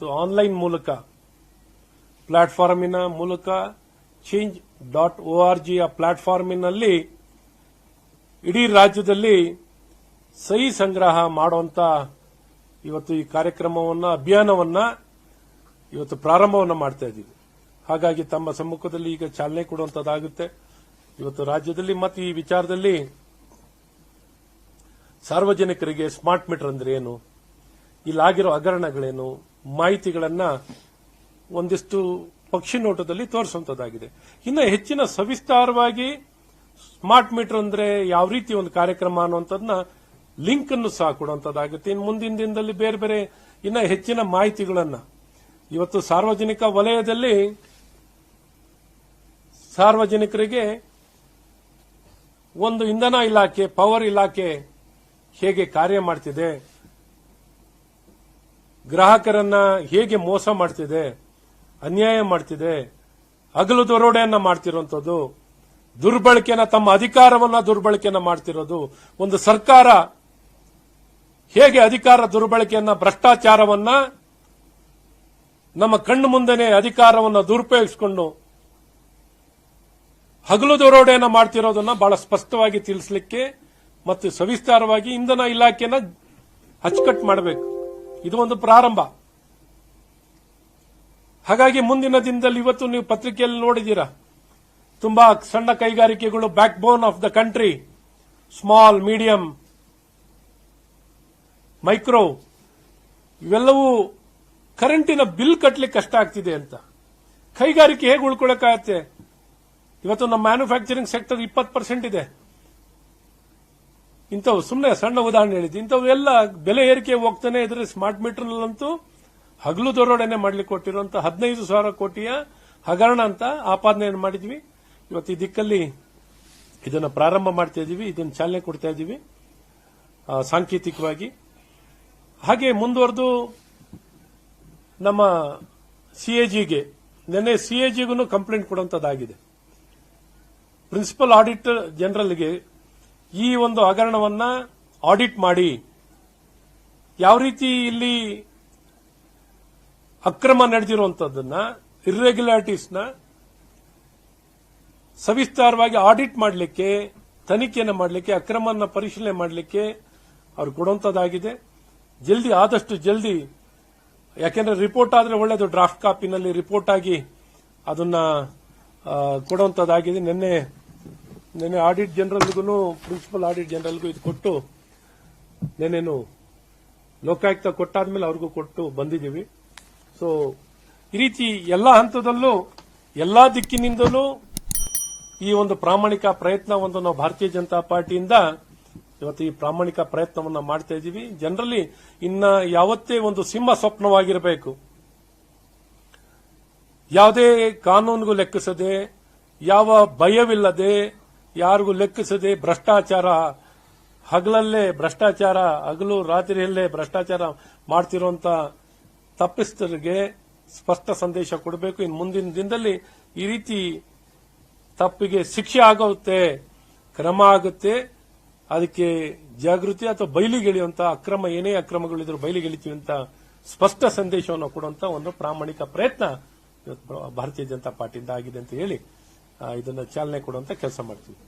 ಇವತ್ತು ಆನ್ಲೈನ್ ಮೂಲಕ ಪ್ಲಾಟ್ಫಾರ್ಮಿನ ಮೂಲಕ ಚೇಂಜ್ ಡಾಟ್ ಒ ಆರ್ ಜಿಯ ಪ್ಲಾಟ್ಫಾರ್ಮಿನಲ್ಲಿ ಇಡೀ ರಾಜ್ಯದಲ್ಲಿ ಸಹಿ ಸಂಗ್ರಹ ಮಾಡುವಂತ ಇವತ್ತು ಈ ಕಾರ್ಯಕ್ರಮವನ್ನು, ಅಭಿಯಾನವನ್ನ ಇವತ್ತು ಪ್ರಾರಂಭವನ್ನು ಮಾಡ್ತಾ ಇದ್ದೀವಿ. ಹಾಗಾಗಿ ತಮ್ಮ ಸಮ್ಮುಖದಲ್ಲಿ ಈಗ ಚಾಲನೆ ಕೊಡುವಂತದ್ದಾಗುತ್ತೆ. ಇವತ್ತು ರಾಜ್ಯದಲ್ಲಿ ಮತ್ತು ಈ ವಿಚಾರದಲ್ಲಿ ಸಾರ್ವಜನಿಕರಿಗೆ ಸ್ಮಾರ್ಟ್ ಮೀಟರ್ ಅಂದ್ರೆ ಏನು? ಇಲ್ಲಾಗಿರೋ ಹಗರಣಗಳೇನು? ಮಾಹಿತಿಗಳನ್ನ ಒಂದಿಷ್ಟು ಪಕ್ಷಿ ನೋಟದಲ್ಲಿ ತೋರಿಸುವಂತದ್ದಾಗಿದೆ. ಇನ್ನು ಹೆಚ್ಚಿನ ಸವಿಸ್ತಾರವಾಗಿ ಸ್ಮಾರ್ಟ್ ಮೀಟರ್ ಅಂದ್ರೆ ಯಾವ ರೀತಿ ಒಂದು ಕಾರ್ಯಕ್ರಮ ಅನ್ನುವಂಥದ್ದನ್ನ ಲಿಂಕ್ ಅನ್ನು ಸಹ ಕೊಡುವಂತದ್ದಾಗುತ್ತೆ. ಇನ್ನು ಮುಂದಿನ ದಿನದಲ್ಲಿ ಬೇರೆ ಬೇರೆ ಇನ್ನ ಹೆಚ್ಚಿನ ಮಾಹಿತಿಗಳನ್ನು. ಇವತ್ತು ಸಾರ್ವಜನಿಕ ವಲಯದಲ್ಲಿ ಸಾರ್ವಜನಿಕರಿಗೆ ಒಂದು ಇಂಧನ ಇಲಾಖೆ ಪವರ್ ಇಲಾಖೆ ಹೇಗೆ ಕಾರ್ಯ ಮಾಡ್ತಿದೆ ಗ್ರಾಹಕರನ್ನ ಹೇಗೆ ಮೋಸ ಮಾಡ್ತಿದೆ, ಅನ್ಯಾಯ ಮಾಡ್ತಿದೆ, ಹಗಲು ದರೋಡೆಯನ್ನ ಮಾಡ್ತಿರುವಂತದ್ದು ದುರ್ಬಳಕೆನ ತಮ್ಮ ಅಧಿಕಾರವನ್ನ ದುರ್ಬಳಕೆಯನ್ನ ಮಾಡ್ತಿರೋದು, ಒಂದು ಸರ್ಕಾರ ಹೇಗೆ ಅಧಿಕಾರ ದುರ್ಬಳಕೆಯನ್ನ, ಭ್ರಷ್ಟಾಚಾರವನ್ನ ನಮ್ಮ ಕಣ್ಣು ಮುಂದೆನೆ ಅಧಿಕಾರವನ್ನ ದುರುಪಯೋಗಿಸಿಕೊಂಡು ಹಗಲು ದರೋಡೆಯನ್ನ ಮಾಡ್ತಿರೋದನ್ನ ಬಹಳ ಸ್ಪಷ್ಟವಾಗಿ ತಿಳಿಸಲಿಕ್ಕೆ ಮತ್ತು ಸವಿಸ್ತಾರವಾಗಿ ಇಂಧನ ಇಲಾಖೆನ ಅಚ್ಚುಕಟ್ಟು ಮಾಡಬೇಕು. ಇದು ಒಂದು ಪ್ರಾರಂಭ. ಹಾಗಾಗಿ ಮುಂದಿನ ದಿನದಲ್ಲಿ ಇವತ್ತು ನೀವು ಪತ್ರಿಕೆಯಲ್ಲಿ ನೋಡಿದ್ದೀರಾ. ತುಂಬಾ ಸಣ್ಣ ಕೈಗಾರಿಕೆಗಳು backbone of the country small medium micro ಇವೆಲ್ಲವೂ ಕರೆಂಟಿನ ಬಿಲ್ ಕಟ್ಟಲಿಕ್ಕೆ ಕಷ್ಟ ಆಗ್ತಿದೆ ಅಂತ. ಕೈಗಾರಿಕೆ ಹೇಗೆ ಉಳ್ಕೊಳ್ಳಕ್ಕಾಗತ್ತೆ? ಇವತ್ತು ನಮ್ಮ ಮ್ಯಾನುಫ್ಯಾಕ್ಚರಿಂಗ್ ಸೆಕ್ಟರ್ ಇಪ್ಪತ್ತು ಪರ್ಸೆಂಟ್ ಇದೆ. ಇಂಥವು ಸುಮ್ಮನೆ ಸಣ್ಣ ಉದಾಹರಣೆ ಹೇಳಿದ್ದು, ಇಂಥವು ಬೆಲೆ ಏರಿಕೆ ಹೋಗ್ತಾನೆ ಇದ್ರೆ ಸ್ಮಾರ್ಟ್ ಮೀಟರ್ನಲ್ಲಂತೂ ಹಗಲು ದೊರೋಡನೆ ಮಾಡ್ಲಿಕ್ಕೆ ಕೊಟ್ಟಿರುವಂತ ಹದಿನೈದು ಸಾವಿರ ಕೋಟಿಯ ಹಗರಣ ಅಂತ ಆಪಾದನೆಯನ್ನು ಮಾಡಿದ್ವಿ. ಇವತ್ತು ಈ ದಿಕ್ಕಲ್ಲಿ ಇದನ್ನ ಪ್ರಾರಂಭ ಮಾಡ್ತಾ ಇದೀವಿ, ಇದನ್ನು ಚಾಲನೆ ಕೊಡ್ತಾ ಇದೀವಿ ಸಾಂಕೇತಿಕವಾಗಿ. ಹಾಗೆ ಮುಂದುವರೆದು ನಮ್ಮ ಸಿಎಜಿಗೆ ನಿನ್ನೆ ಸಿಎಜಿಗೂ ಕಂಪ್ಲೇಂಟ್ ಕೊಡುವಂತದ್ದಾಗಿದೆ. ಪ್ರಿನ್ಸಿಪಲ್ ಆಡಿಟರ್ ಜನರಲ್ಗೆ ಈ ಒಂದು ಹಗರಣವನ್ನ ಆಡಿಟ್ ಮಾಡಿ. ಯಾವ ರೀತಿ ಇಲ್ಲಿ ಅಕ್ರಮ ನಡೆದಿರುವಂತದ್ದನ್ನ ಇರ್ರೆಗ್ಯುಲಾರಿಟೀಸ್ನ ಸವಿಸ್ತಾರವಾಗಿ ಆಡಿಟ್ ಮಾಡಲಿಕ್ಕೆ, ತನಿಖೆಯನ್ನು ಮಾಡಲಿಕ್ಕೆ, ಅಕ್ರಮವನ್ನು ಪರಿಶೀಲನೆ ಮಾಡಲಿಕ್ಕೆ ಅವ್ರು ಕೊಡುವಂತದ್ದಾಗಿದೆ. ಜಲ್ದಿ ಆದಷ್ಟು ಜಲ್ದಿ, ಯಾಕೆಂದ್ರೆ ರಿಪೋರ್ಟ್ ಆದರೆ ಒಳ್ಳೆಯದು ಡ್ರಾಫ್ಟ್ ಕಾಪಿನಲ್ಲಿ ರಿಪೋರ್ಟ್ ಆಗಿ ಅದನ್ನ ಕೊಡುವಂತದ್ದಾಗಿದೆ. ನಿನ್ನೆ ನಿನ್ನೆ ಆಡಿಟ್ ಜನರಲ್ಗೂ ಪ್ರಿನ್ಸಿಪಲ್ ಆಡಿಟ್ ಜನರಲ್ಗೂ ಇದು ಕೊಟ್ಟು, ನಿನ್ನೆನು ಲೋಕಾಯುಕ್ತ ಕೊಟ್ಟಾದ್ಮೇಲೆ ಅವ್ರಿಗೂ ಕೊಟ್ಟು ಬಂದಿದ್ದೀವಿ. ಸೊ ಈ ರೀತಿ ಎಲ್ಲ ಹಂತದಲ್ಲೂ, ಎಲ್ಲಾ ದಿಕ್ಕಿನಿಂದಲೂ ಈ ಒಂದು ಪ್ರಾಮಾಣಿಕ ಪ್ರಯತ್ನ ಒಂದು ನಾವು ಭಾರತೀಯ ಜನತಾ ಪಾರ್ಟಿಯಿಂದ ಇವತ್ತು ಈ ಪ್ರಾಮಾಣಿಕ ಪ್ರಯತ್ನವನ್ನ ಮಾಡ್ತಾ ಇದ್ದೀವಿ. ಜನರಲ್ಲಿ ಇನ್ನ ಯಾವತ್ತೇ ಒಂದು ಸಿಂಹ ಸ್ವಪ್ನವಾಗಿರಬೇಕು, ಯಾವುದೇ ಕಾನೂನಿಗೂ ಲೆಕ್ಕಿಸದೆ, ಯಾವ ಭಯವಿಲ್ಲದೆ ಯಾರಿಗೂ ಲೆಕ್ಕಿಸದೆ ಭ್ರಷ್ಟಾಚಾರ, ಹಗಲಲ್ಲೇ ಭ್ರಷ್ಟಾಚಾರ, ಹಗಲು ರಾತ್ರಿಯಲ್ಲೇ ಭ್ರಷ್ಟಾಚಾರ ಮಾಡ್ತಿರುವಂತ ತಪ್ಪಿಸ್ತರಿಗೆ ಸ್ಪಷ್ಟ ಸಂದೇಶ ಕೊಡಬೇಕು. ಇನ್ನು ಮುಂದಿನ ದಿನದಲ್ಲಿ ಈ ರೀತಿ ತಪ್ಪಿಗೆ ಶಿಕ್ಷೆ ಆಗುತ್ತೆ ಕ್ರಮ ಆಗುತ್ತೆ. ಅದಕ್ಕೆ ಜಾಗೃತಿ ಅಥವಾ ಬಯಲಿಗೆಳೆಯುವಂತ ಅಕ್ರಮ, ಏನೇ ಅಕ್ರಮಗಳಿದ್ರು ಬಯಲಿಗೆಳಿತೀವಿ ಅಂತ ಸ್ಪಷ್ಟ ಸಂದೇಶವನ್ನು ಕೊಡುವಂತ ಒಂದು ಪ್ರಾಮಾಣಿಕ ಪ್ರಯತ್ನ ಭಾರತೀಯ ಜನತಾ ಪಾರ್ಟಿಯಿಂದ ಆಗಿದೆ ಅಂತ ಹೇಳಿ ಇದನ್ನ ಚಾಲನೆ ಕೊಡುವಂತ ಕೆಲಸ ಮಾಡ್ತೀವಿ.